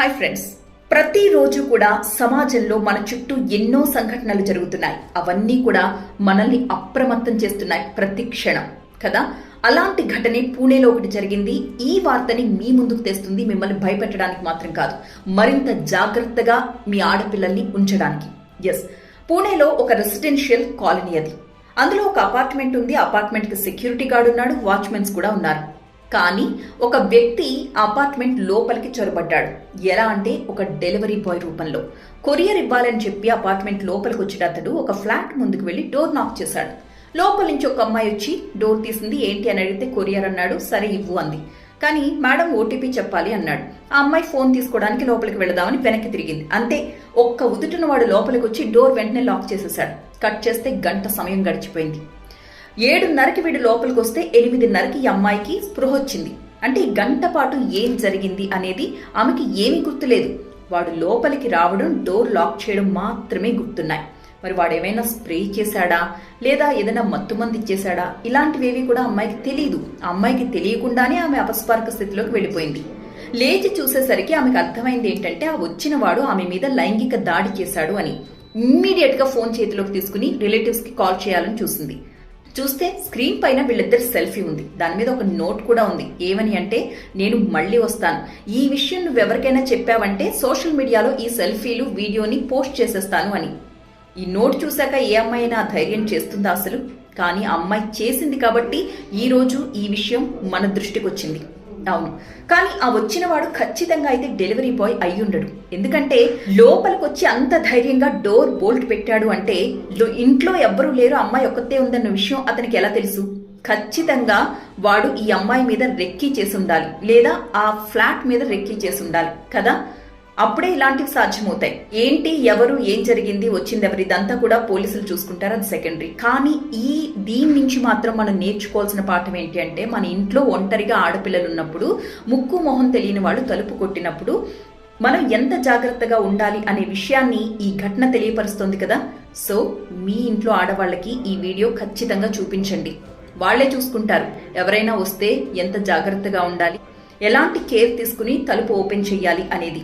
Hi friends ప్రతిరోజు కూడా సమాజంలో మన చుట్టూ ఎన్నో సంఘటనలు జరుగుతున్నాయి. అవన్నీ కూడా మనల్ని అప్రమత్తం చేస్తున్నాయి ప్రతి క్షణం. కదా? అలాంటి ఘటనే పూణేలో ఒకటి జరిగింది. ఈ వార్తని మీ ముందుకు తెస్తుంది మిమ్మల్ని భయపెట్టడానికి మాత్రం కాదు. మరింత జాగ్రత్తగా మీ ఆడపిల్లల్ని ఉంచడానికి. ఎస్ పూణేలో ఒక రెసిడెన్షియల్ కాలనీ అది. అందులో ఒక అపార్ట్మెంట్ ఉంది. అపార్ట్మెంట్కి సెక్యూరిటీ గార్డ్ ఉన్నాడు. వాచ్మెన్స్ కూడా ఉన్నారు. కానీ ఒక వ్యక్తి అపార్ట్మెంట్ లోపలికి చొరబడ్డాడు. ఎలా అంటే ఒక డెలివరీ బాయ్ రూపంలో. కొరియర్ ఇవ్వాలని చెప్పి అపార్ట్మెంట్ లోపలికి వచ్చిన అతడు ఒక ఫ్లాట్ ముందుకు వెళ్ళి డోర్ నాక్ చేశాడు. లోపల నుంచి ఒక అమ్మాయి వచ్చి డోర్ తీసింది ఏంటి? అని అడిగితే కొరియర్ అన్నాడు సరే ఇవ్వు అంది. కానీ మేడం ఓటీపీ చెప్పాలి అన్నాడు. ఆ అమ్మాయి ఫోన్ తీసుకోవడానికి లోపలికి వెళదామని వెనక్కి తిరిగింది. అంతే ఒక్క ఉదుటిన వాడు లోపలికి వచ్చి డోర్ వెంటనే లాక్ చేసేసాడు కట్ చేస్తే గంట సమయం గడిచిపోయింది. ఏడున్నరకి వీడు లోపలికి వస్తే ఎనిమిదిన్నరకి ఈ అమ్మాయికి స్పృహ వచ్చింది. అంటే గంట పాటు ఏం జరిగింది అనేది ఆమెకి ఏమీ గుర్తులేదు. వాడు లోపలికి రావడం డోర్ లాక్ చేయడం మాత్రమే గుర్తున్నాయి. మరి వాడు ఏమైనా స్ప్రే చేశాడా? లేదా ఏదైనా మత్తుమంది ఇచ్చేశాడా? ఇలాంటివేవి కూడా అమ్మాయికి తెలియదు అమ్మాయికి తెలియకుండానే ఆమె అపస్మారక స్థితిలోకి వెళ్ళిపోయింది. లేచి చూసేసరికి ఆమెకు అర్థమైంది ఏంటంటే ఆ వచ్చిన వాడు ఆమె మీద లైంగిక దాడి చేశాడు అని. ఇమ్మీడియట్గా ఫోన్ చేతిలోకి తీసుకుని రిలేటివ్స్కి కాల్ చేయాలని చూసింది. చూస్తే స్క్రీన్ పైన వీళ్ళిద్దరి సెల్ఫీ ఉంది. దాని మీద ఒక నోట్ కూడా ఉంది. ఏమని అంటే నేను మళ్ళీ వస్తాను. ఈ విషయం నువ్వు ఎవరికైనా చెప్పావంటే సోషల్ మీడియాలో ఈ సెల్ఫీలు వీడియోని పోస్ట్ చేసేస్తాను అని. ఈ నోట్ చూశాక ఏ అమ్మాయి అయినా ధైర్యం చేస్తుందా అసలు? కానీ ఆ అమ్మాయి చేసింది కాబట్టి ఈ రోజు ఈ విషయం మన దృష్టికి వచ్చింది అవును. కానీ ఆ వచ్చిన వాడు ఖచ్చితంగా అయితే డెలివరీ బాయ్ అయి ఉండడు ఎందుకంటే లోపలికి వచ్చి అంత ధైర్యంగా డోర్ బోల్ట్ పెట్టాడు అంటే ఇంట్లో ఎవ్వరూ లేరు అమ్మాయి ఒక్కతే ఉందన్న విషయం అతనికి ఎలా తెలుసు? ఖచ్చితంగా వాడు ఈ అమ్మాయి మీద రెక్కీ చేసి ఉండాలి. లేదా ఆ ఫ్లాట్ మీద రెక్కీ చేసి ఉండాలి. కదా? అప్పుడే ఇలాంటివి సాధ్యమవుతాయి. ఏంటి ఎవరు ఏం జరిగింది వచ్చింది ఎవరు ఇదంతా కూడా పోలీసులు చూసుకుంటారు అది సెకండరీ. కానీ ఈ దీని నుంచి మాత్రం మనం నేర్చుకోవాల్సిన పాఠం ఏంటి అంటే మన ఇంట్లో ఒంటరిగా ఆడపిల్లలు ఉన్నప్పుడు ముక్కు మొహం తెలియని వాళ్ళు తలుపు కొట్టినప్పుడు మనం ఎంత జాగ్రత్తగా ఉండాలి అనే విషయాన్ని ఈ ఘటన తెలియపరుస్తోంది కదా? సో మీ ఇంట్లో ఆడవాళ్ళకి ఈ వీడియో ఖచ్చితంగా చూపించండి. వాళ్ళే చూసుకుంటారు. ఎవరైనా వస్తే ఎంత జాగ్రత్తగా ఉండాలి? ఎలాంటి కేర్ తీసుకుని తలుపు ఓపెన్ చేయాలి అనేది.